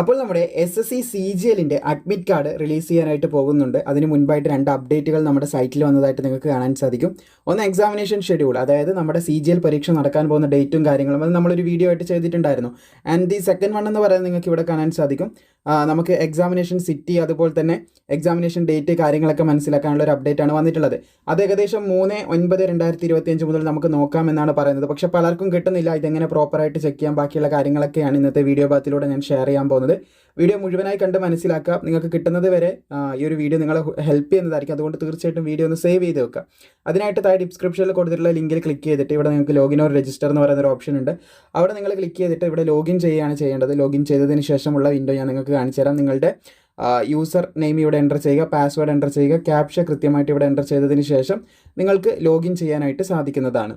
അപ്പോൾ നമ്മുടെ S S C C G എല്ലിന്റെ അഡ്മിറ്റ് കാർഡ് റിലീസ് ചെയ്യാനായിട്ട് പോകുന്നുണ്ട്. അതിന് മുൻപായിട്ട് രണ്ട് അപ്ഡേറ്റുകൾ നമ്മുടെ സൈറ്റിൽ വന്നതായിട്ട് നിങ്ങൾക്ക് കാണാൻ സാധിക്കും. ഒന്ന് എക്സാമിനേഷൻ ഷെഡ്യൂൾ അതായത് നമ്മുടെ സി ജി എൽ പരീക്ഷ നടക്കാൻ പോകുന്ന ഡേറ്റും കാര്യങ്ങളും അത് നമ്മളൊരു വീഡിയോ ആയിട്ട് ചെയ്തിട്ടുണ്ടായിരുന്നു. ആൻഡ് ദി സെക്കൻഡ് വൺ എന്ന് പറയുന്നത് നിങ്ങൾക്ക് ഇവിടെ കാണാൻ സാധിക്കും. നമുക്ക് എക്സാമിനേഷൻ സിറ്റി അതുപോലെ തന്നെ എക്സാമിനേഷൻ ഡേറ്റ് കാര്യങ്ങളൊക്കെ മനസ്സിലാക്കാനുള്ള ഒരു അപ്ഡേറ്റ് ആണ് വന്നിട്ടുള്ളത്. അത് ഏകദേശം മൂന്ന് ഒൻപത് രണ്ടായിരത്തി ഇരുപത്തി അഞ്ച് മുതൽ നമുക്ക് നോക്കാം എന്നാണ് പറയുന്നത്. പക്ഷേ പലർക്കും കിട്ടുന്നില്ല. ഇതെങ്ങനെ പ്രോപ്പറായിട്ട് ചെക്ക് ചെയ്യാം? ബാക്കിയുള്ള കാര്യങ്ങളൊക്കെയാണ് ഇന്നത്തെ വീഡിയോ ഭാഗത്തിലൂടെ ഞാൻ ഷെയർ ചെയ്യാൻ പോകുന്നത്. വീഡിയോ മുഴുവനായി കണ്ട് മനസ്സിലാക്കാം നിങ്ങൾക്ക് കിട്ടുന്നത് വരെ ഈ ഒരു വീഡിയോ നിങ്ങളെ ഹെൽപ്പ് ചെയ്യുന്നതായിരിക്കും. അതുകൊണ്ട് തീർച്ചയായിട്ടും വീഡിയോ ഒന്ന് സേവ് ചെയ്ത് വെക്കുക. അതിനായിട്ട് താഴെ ഡിസ്ക്രിപ്ഷനിൽ കൊടുത്തിട്ടുള്ള ലിങ്കിൽ ക്ലിക്ക് ചെയ്തിട്ട് ഇവിടെ നിങ്ങൾക്ക് ലോഗിൻ ഓർ രജിസ്റ്റർ എന്ന് പറയുന്ന ഒരു ഓപ്ഷൻ ഉണ്ട്. അവിടെ നിങ്ങൾ ക്ലിക്ക് ചെയ്തിട്ട് ഇവിടെ ലോഗിൻ ചെയ്യുകയാണ് ചെയ്യേണ്ടത്. ലോഗിൻ ചെയ്തതിന് ശേഷമുള്ള വിൻഡോ ഞാൻ നിങ്ങൾക്ക് കാണിച്ചു തരാം. നിങ്ങളുടെ യൂസർ നെയിം ഇവിടെ എന്റർ ചെയ്യുക പാസ്വേഡ് എന്റർ ചെയ്യുക ക്യാപ്ഷ കൃത്യമായിട്ട് ഇവിടെ എന്റർ ചെയ്തതിന് ശേഷം നിങ്ങൾക്ക് ലോഗിൻ ചെയ്യാനായിട്ട് സാധിക്കുന്നതാണ്.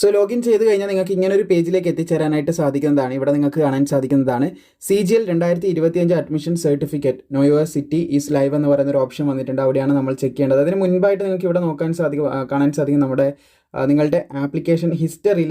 സോ ലോഗിൻ ചെയ്ത് കഴിഞ്ഞാൽ നിങ്ങൾക്ക് ഇങ്ങനെ ഒരു പേജിലേക്ക് എത്തിച്ചേരാനായിട്ട് സാധിക്കുന്നതാണ്. ഇവിടെ നിങ്ങൾക്ക് കാണാൻ സാധിക്കുന്നതാണ്. സി ജി എൽ രണ്ടായിരത്തി ഇരുപത്തിയഞ്ച് അഡ്മിഷൻ സർട്ടിഫിക്കറ്റ് നോയോ സിറ്റി ഈസ് ലൈവ് എന്ന് പറയുന്ന ഒരു ഓപ്ഷൻ വന്നിട്ടുണ്ട്. അവിടെയാണ് നമ്മൾ ചെക്ക് ചെയ്യേണ്ടത്. അതിന് മുൻപായിട്ട് നിങ്ങൾക്ക് ഇവിടെ നോക്കാൻ സാധിക്കും കാണാൻ സാധിക്കും നമ്മുടെ നിങ്ങളുടെ ആപ്ലിക്കേഷൻ ഹിസ്റ്ററിയിൽ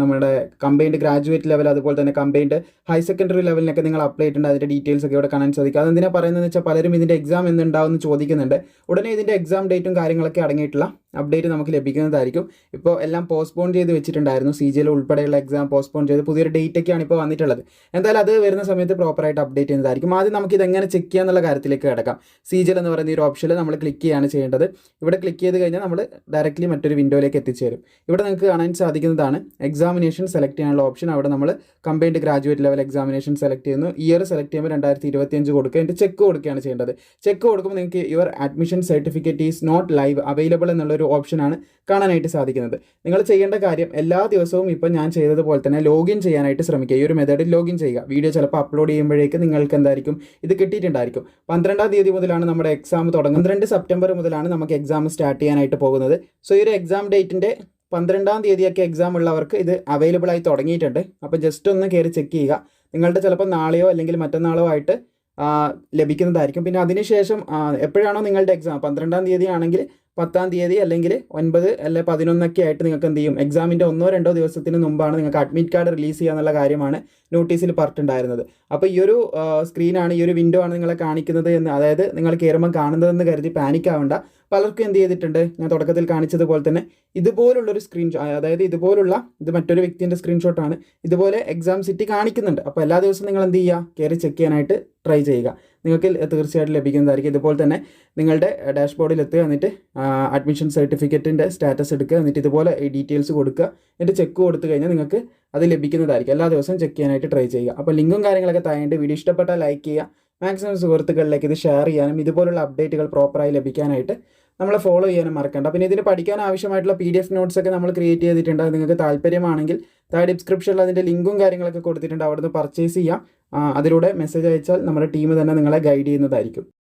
നമ്മുടെ കമ്പൈൻഡ് ഗ്രാജുവേറ്റ് ലെവൽ അതുപോലെ തന്നെ കമ്പൈൻഡ് ഹയർ സെക്കൻഡറി ലെവലിനൊക്കെ നിങ്ങൾ അപ്ലൈ ചെയ്തിട്ടുണ്ട്. അതിന്റെ ഡീറ്റെയിൽസ് ഒക്കെ ഇവിടെ കാണാൻ സാധിക്കും. അതെന്തിനാ പറയുന്നത് വെച്ചാൽ പലരും ഇതിന്റെ എക്സാം എന്നുണ്ടാവുമെന്ന് ചോദിക്കുന്നുണ്ട്. ഉടനെ ഇതിന്റെ എക്സാം ഡേറ്റും കാര്യങ്ങളൊക്കെ അടങ്ങിയിട്ടുള്ള അപ്ഡേറ്റ് നമുക്ക് ലഭിക്കുന്നതായിരിക്കും. ഇപ്പോൾ എല്ലാം പോസ്റ്റ്പോൺ ചെയ്ത് വെച്ചിട്ടുണ്ടായിരുന്നു. സി ജിയിൽ ഉൾപ്പെടെയുള്ള എക്സാം പോസ്റ്റ്പോൺ ചെയ്ത് പുതിയൊരു ഡേറ്റ് ഒക്കെയാണ് ഇപ്പോൾ വന്നിട്ടുള്ളത്. എന്തായാലും അത് വരുന്ന സമയത്ത് പ്രോപ്പറായിട്ട് അപ്ഡേറ്റ് ചെയ്യുന്നതായിരിക്കും. ആദ്യം നമുക്ക് ഇത് എങ്ങനെ ചെക്ക് ചെയ്യാന്നുള്ള കാര്യത്തിലേക്ക് കിടക്കാം. സി ജിൽ എന്ന് പറയുന്ന ഈ ഒരു ഓപ്ഷനിൽ നമ്മൾ ക്ലിക്ക് ചെയ്യാണ് ചെയ്യേണ്ടത്. ഇവിടെ ക്ലിക്ക് ചെയ്ത് കഴിഞ്ഞാൽ നമ്മൾ ഡയറക്റ്റ്ലി മറ്റൊരു വിൻഡോയിലേക്ക് എത്തിച്ചേരും ഇവിടെ നിങ്ങൾക്ക് കാണാൻ സാധിക്കുന്നതാണ് എക്സാമിനേഷൻ സെലക്ട് ചെയ്യാനുള്ള ഓപ്ഷൻ അവിടെ നമ്മൾ combined graduate level examination select ചെയ്യുന്നു. ഇയർ സെലക്ട് ചെയ്യുമ്പോൾ രണ്ടായിരത്തി ഇരുപത്തിയഞ്ച് കൊടുക്കുക. എന്റെ ചെക്ക് കൊടുക്കുകയാണ് ചെയ്യേണ്ടത്. ചെക്ക് കൊടുക്കുമ്പോൾ നിങ്ങൾക്ക് your admission certificate is not live available എന്നുള്ളൊരു ഓപ്ഷനാണ് കാണാനായിട്ട് സാധിക്കുന്നത്. നിങ്ങൾ ചെയ്യേണ്ട കാര്യം എല്ലാ ദിവസവും ഇപ്പം ഞാൻ ചെയ്തതുപോലെ തന്നെ ലോഗിൻ ചെയ്യാനായിട്ട് ശ്രമിക്കുക. ഈ ഒരു മെത്തേഡിൽ ലോഗിൻ ചെയ്യുക. വീഡിയോ ചിലപ്പോൾ അപ്ലോഡ് ചെയ്യുമ്പോഴേക്ക് നിങ്ങൾക്ക് എന്തായിരിക്കും? ഇത് കിട്ടിയിട്ടുണ്ടായിരിക്കും. പന്ത്രണ്ടാം തീയതി മുതലാണ് നമ്മുടെ എക്സാം തുടങ്ങുന്നത്. പന്ത്രണ്ട് സെപ്റ്റംബർ മുതലാണ് നമുക്ക് എക്സാം സ്റ്റാർട്ട് ചെയ്യാനായിട്ട് പോകുന്നത്. സോ ഈ ഒരു എക്സാം ഡേറ്റിന്റെ പന്ത്രണ്ടാം തീയതിയൊക്കെ എക്സാം ഉള്ളവർക്ക് ഇത് അവൈലബിൾ ആയി തുടങ്ങിയിട്ടുണ്ട്. അപ്പോൾ ജസ്റ്റ് ഒന്ന് കയറി ചെക്ക് ചെയ്യുക. നിങ്ങളുടെ ചിലപ്പോൾ നാളെയോ അല്ലെങ്കിൽ മറ്റന്നാളോ ആയിട്ട് ലഭിക്കുന്നതായിരിക്കും. പിന്നെ അതിനുശേഷം എപ്പോഴാണോ നിങ്ങളുടെ എക്സാം പന്ത്രണ്ടാം തീയതി ആണെങ്കിൽ പത്താം തീയതി അല്ലെങ്കിൽ ഒൻപത് അല്ലെ പതിനൊന്നൊക്കെ ആയിട്ട് നിങ്ങൾക്ക് എന്ത് ചെയ്യും? എക്സാമിന്റെ ഒന്നോ രണ്ടോ ദിവസത്തിന് മുമ്പാണ് നിങ്ങൾക്ക് അഡ്മിറ്റ് കാർഡ് റിലീസ് ചെയ്യുക എന്നുള്ള കാര്യമാണ് നോട്ടീസിൽ പറഞ്ഞിട്ടുണ്ടായിരുന്നത്. അപ്പോൾ ഈ ഒരു സ്ക്രീനാണ് ഈ ഒരു വിൻഡോ ആണ് നിങ്ങളെ കാണിക്കുന്നത് എന്ന് അതായത് നിങ്ങൾ കയറുമ്പോൾ കാണുന്നതെന്ന് കരുതി പാനിക് ആവണ്ട. പലർക്കും എന്ത് ചെയ്തിട്ടുണ്ട്? ഞാൻ തുടക്കത്തിൽ കാണിച്ചതുപോലെ തന്നെ ഇതുപോലുള്ളൊരു സ്ക്രീൻ അതായത് ഇതുപോലുള്ള ഇത് മറ്റൊരു വ്യക്തിന്റെ സ്ക്രീൻഷോട്ടാണ് ഇതുപോലെ എക്സാം സിറ്റി കാണിക്കുന്നുണ്ട്. അപ്പോൾ എല്ലാ ദിവസവും നിങ്ങൾ എന്ത് ചെയ്യുക? കയറി ചെക്ക് ചെയ്യാനായിട്ട് ട്രൈ ചെയ്യുക. നിങ്ങൾക്ക് തീർച്ചയായിട്ടും ലഭിക്കുന്നതായിരിക്കും. ഇതുപോലെ തന്നെ നിങ്ങളുടെ ഡാഷ്ബോർഡിൽ എത്തുക എന്നിട്ട് അഡ്മിഷൻ സർട്ടിഫിക്കറ്റിന്റെ സ്റ്റാറ്റസ് എടുക്കുക. എന്നിട്ട് ഇതുപോലെ ഡീറ്റെയിൽസ് കൊടുക്കുക. എന്നിട്ട് ചെക്ക് കൊടുത്തു കഴിഞ്ഞാൽ നിങ്ങൾക്ക് അത് ലഭിക്കുന്നതായിരിക്കും. എല്ലാ ദിവസവും ചെക്ക് ചെയ്യാനായിട്ട് ട്രൈ ചെയ്യുക. അപ്പോൾ ലിങ്കും കാര്യങ്ങളൊക്കെ താഴെയുണ്ട്. വീഡിയോ ഇഷ്ടപ്പെട്ടാൽ ലൈക്ക് ചെയ്യുക. മാക്സിമം സുഹൃത്തുക്കളിലേക്ക് ഇത് ഷെയർ ചെയ്യാനും ഇതുപോലുള്ള അപ്ഡേറ്റുകൾ പ്രോപ്പറായി ലഭിക്കാനായിട്ട് നമ്മളെ ഫോളോ ചെയ്യാനും മറക്കണ്ട. പിന്നെ ഇതിന് പഠിക്കാൻ ആവശ്യമായിട്ടുള്ള പി ഡി എഫ് നോട്ട്സ് ഒക്കെ നമ്മൾ ക്രിയേറ്റ് ചെയ്തിട്ടുണ്ട്. നിങ്ങൾക്ക് താല്പര്യമാണെങ്കിൽ താഴെ ഡിസ്ക്രിപ്ഷനിൽ അതിന്റെ ലിങ്കും കാര്യങ്ങളൊക്കെ കൊടുത്തിട്ടുണ്ട്. അവിടുന്ന് പർച്ചേസ് ചെയ്യാം. അതിലൂടെ മെസ്സേജ് അയച്ചാൽ നമ്മുടെ ടീം തന്നെ നിങ്ങളെ ഗൈഡ് ചെയ്യുന്നതായിരിക്കും.